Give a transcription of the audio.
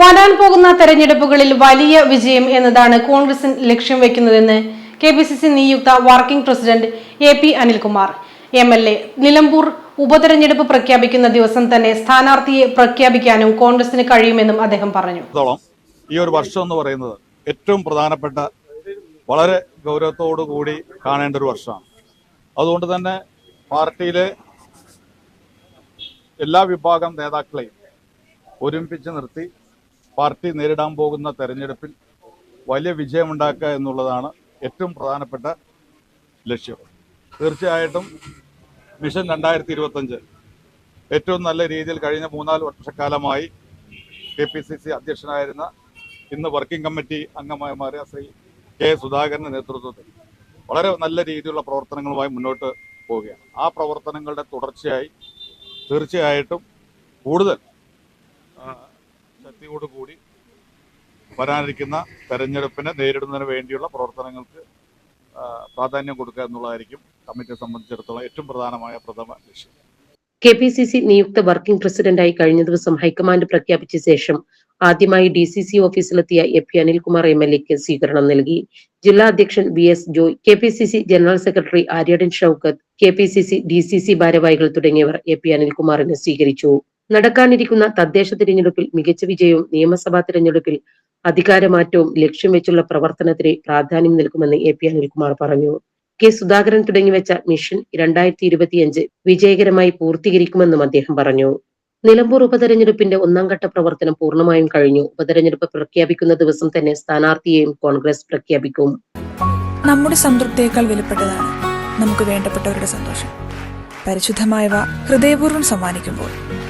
വരാൻ പോകുന്ന തെരഞ്ഞെടുപ്പുകളിൽ വലിയ വിജയം എന്നതാണ് കോൺഗ്രസ് ലക്ഷ്യം വെക്കുന്നതെന്ന് കെ പി സി സി നിയുക്ത working president A P Anilkumar. M L A Nilambur ഉപതെരഞ്ഞെടുപ്പ് പ്രഖ്യാപിക്കുന്ന ദിവസം തന്നെ സ്ഥാനാർത്ഥിയെ പ്രഖ്യാപിക്കാനും കോൺഗ്രസിന് കഴിയുമെന്നും അദ്ദേഹം പറഞ്ഞു. ഈ ഒരു വർഷം എന്ന് പറയുന്നത് ഏറ്റവും പ്രധാനപ്പെട്ട വളരെ ഗൗരവത്തോടു കൂടി കാണേണ്ട ഒരു വർഷമാണ്. അതുകൊണ്ട് തന്നെ പാർട്ടിയിലെ എല്ലാ വിഭാഗം നേതാക്കളെയും ഒരുമിപ്പിച്ച് നിർത്തി പാർട്ടി നേരിടാൻ പോകുന്ന തെരഞ്ഞെടുപ്പിൽ വലിയ വിജയമുണ്ടാക്കുക എന്നുള്ളതാണ് ഏറ്റവും പ്രധാനപ്പെട്ട ലക്ഷ്യം. തീർച്ചയായിട്ടും മിഷൻ രണ്ടായിരത്തി ഇരുപത്തഞ്ച് ഏറ്റവും നല്ല രീതിയിൽ കഴിഞ്ഞ മൂന്നാൽ വർഷക്കാലമായി കെ പി സി സി അധ്യക്ഷനായിരുന്ന ഇന്ന് വർക്കിംഗ് കമ്മിറ്റി അംഗമായി മാറിയ ശ്രീ കെ സുധാകരന്റെ നേതൃത്വത്തിൽ വളരെ നല്ല രീതിയിലുള്ള പ്രവർത്തനങ്ങളുമായി മുന്നോട്ട് പോവുകയാണ്. ആ പ്രവർത്തനങ്ങളുടെ തുടർച്ചയായി തീർച്ചയായിട്ടും കൂടുതൽ ശക്തിയോടുകൂടി വരാനിരിക്കുന്ന തെരഞ്ഞെടുപ്പിനെ നേരിടുന്നതിന് വേണ്ടിയുള്ള പ്രവർത്തനങ്ങൾക്ക് പ്രാധാന്യം കൊടുക്കുക എന്നുള്ളതായിരിക്കും കമ്മിറ്റിയെ സംബന്ധിച്ചിടത്തോളം ഏറ്റവും പ്രധാനമായ പ്രഥമ ലക്ഷ്യം. കെ പി സി സി നിയുക്ത വർക്കിംഗ് പ്രസിഡന്റായി കഴിഞ്ഞ ദിവസം ഹൈക്കമാൻഡ് പ്രഖ്യാപിച്ച ശേഷം ആദ്യമായി D C C ഓഫീസിലെത്തിയ A P Anilkumar M L എക്ക് സ്വീകരണം നൽകി. ജില്ലാ അധ്യക്ഷൻ V S Joy K P C C general secretary Aryadan Shoukath K P C C D C C ഭാരവാഹികൾ തുടങ്ങിയവർ എ പി അനിൽകുമാറിനെ സ്വീകരിച്ചു. നടക്കാനിരിക്കുന്ന തദ്ദേശ തിരഞ്ഞെടുപ്പിൽ മികച്ച വിജയവും നിയമസഭാ തിരഞ്ഞെടുപ്പിൽ അധികാരമാറ്റവും ലക്ഷ്യം വെച്ചുള്ള പ്രവർത്തനത്തിന് പ്രാധാന്യം നൽകുമെന്ന് എ പി അനിൽകുമാർ പറഞ്ഞു. കെ സുധാകരൻ തുടങ്ങിവെച്ച മിഷൻ രണ്ടായിരത്തി ഇരുപത്തിയഞ്ച് വിജയകരമായി പൂർത്തീകരിക്കുമെന്നും അദ്ദേഹം പറഞ്ഞു. നിലമ്പൂർ ഉപതെരഞ്ഞെടുപ്പിന്റെ ഒന്നാം ഘട്ട പ്രവർത്തനം പൂർണമായും കഴിഞ്ഞു. ഉപതെരഞ്ഞെടുപ്പ് പ്രഖ്യാപിക്കുന്ന ദിവസം തന്നെ സ്ഥാനാർത്ഥിയെയും കോൺഗ്രസ് പ്രഖ്യാപിക്കും. നമ്മുടെ സംതൃപ്തിയേക്കാൾ വിലപ്പെട്ടതാണ് നമുക്ക് വേണ്ടപ്പെട്ടവരുടെ സന്തോഷം. പരിശുദ്ധമായവ ഹൃദയപൂർവം സമ്മാനിക്കുമ്പോൾ